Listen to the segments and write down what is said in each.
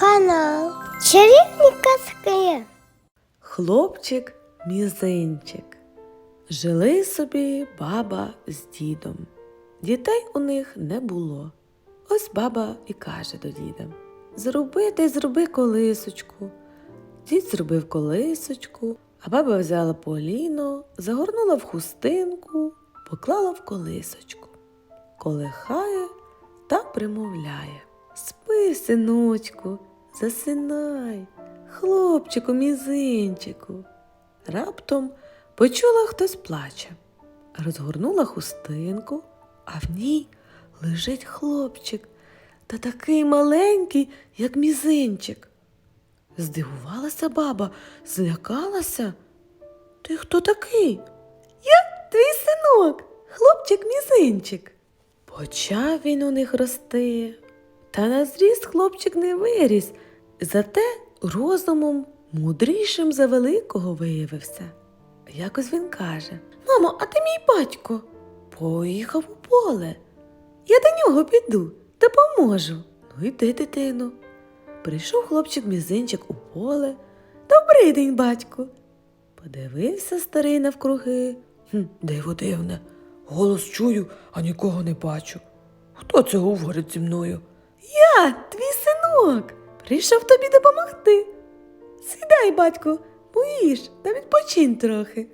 Канал Чарівні казки. Хлопчик мізинчик. Жили собі баба з дідом. Дітей у них не було. Ось баба і каже до діда: Зроби ти зроби колисочку. Дід зробив колисочку, а баба взяла поліно, загорнула в хустинку, поклала в колисочку. Колихає та примовляє. Спи, синочку, засинай, хлопчику мізинчику. Раптом почула хтось плаче. Розгорнула хустинку, а в ній лежить хлопчик та такий маленький, як мізинчик. Здивувалася баба, злякалася. Ти хто такий? Я твій синок, хлопчик мізинчик. Почав він у них рости, та на зріст хлопчик не виріс, зате розумом мудрішим за великого виявився. Якось він каже: Мамо, а ти мій батько? Поїхав у поле. Я до нього піду, допоможу. Ну йди, дитино. Прийшов хлопчик мізинчик у поле. Добрий день, батько. Подивився старий навкруги. Хм, диво дивне. Голос чую, а нікого не бачу. Хто це говорить зі мною? Я, твій синок, прийшов тобі допомогти. Сідай, батько, поїж та відпочинь трохи.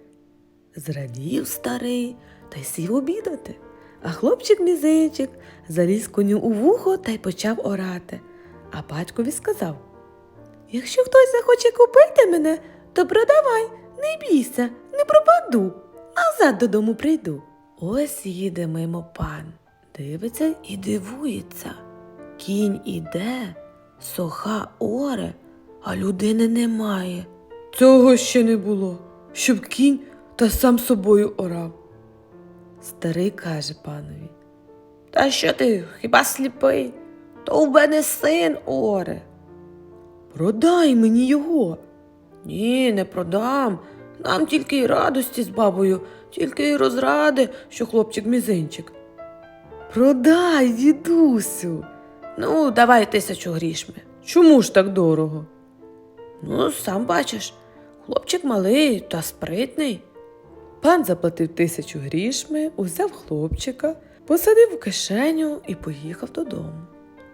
Зрадів старий та й сів обідати, а хлопчик мізинчик заліз коню у вухо та й почав орати. А батькові сказав: Якщо хтось захоче купити мене, то продавай, не бійся, не пропаду, назад додому прийду. Ось їде мимо пан, дивиться і дивується. Кінь іде, соха оре, а людини немає. Цього ще не було, щоб кінь та сам собою орав. Старий каже панові. Та що ти хіба сліпий? То у мене син оре. Продай мені його. Ні, не продам. Нам тільки й радості з бабою, тільки й розради, що хлопчик мізинчик. Продай, дідусю. Ну, давай тисячу грішми. Чому ж так дорого? Ну, сам бачиш, хлопчик малий та спритний. Пан заплатив тисячу грішми, узяв хлопчика, посадив у кишеню і поїхав додому.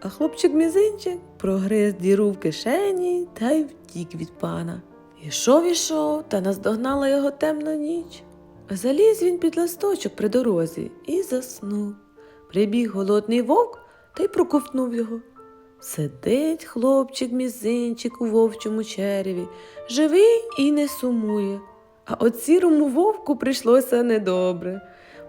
А хлопчик мізинчик прогриз діру в кишені та й втік від пана. Ішов, ішов, та наздогнала його темна ніч. Заліз він під листочок при дорозі і заснув. Прибіг голодний вовк та й проковтнув його. Сидить хлопчик мізинчик у вовчому череві, живий і не сумує. А от сірому вовку прийшлося недобре.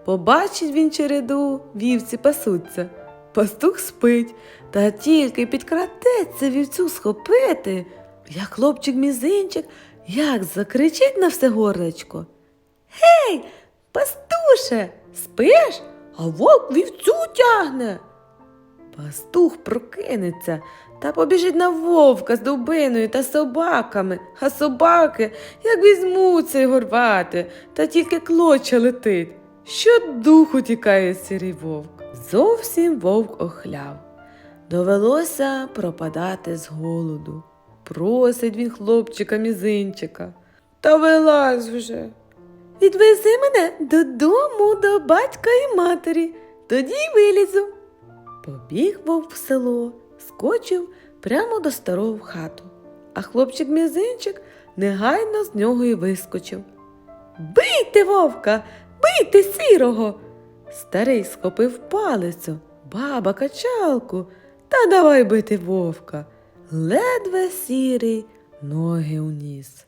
Побачить він череду, вівці пасуться. Пастух спить, та тільки підкрадеться вівцю схопити, як хлопчик мізинчик, як закричить на все горлечко. Гей, пастуше, спиш, а вовк вівцю тягне. Пастух прокинеться та побіжить на вовка з дубиною та собаками, а собаки, як візьмуться його рвати, та тільки клоча летить. Що Щодуху тікає сірий вовк. Зовсім вовк охляв. Довелося пропадати з голоду. Просить він хлопчика мізинчика. Та вилазь вже. Відвези мене додому до батька і матері, тоді й вилізу. Побіг вовк в село, скочив прямо до старого в хату, а хлопчик мізинчик негайно з нього й вискочив. Бийте вовка, бийте сірого. Старий схопив палицю, баба качалку, та давай бити вовка. Ледве сірий ноги уніс.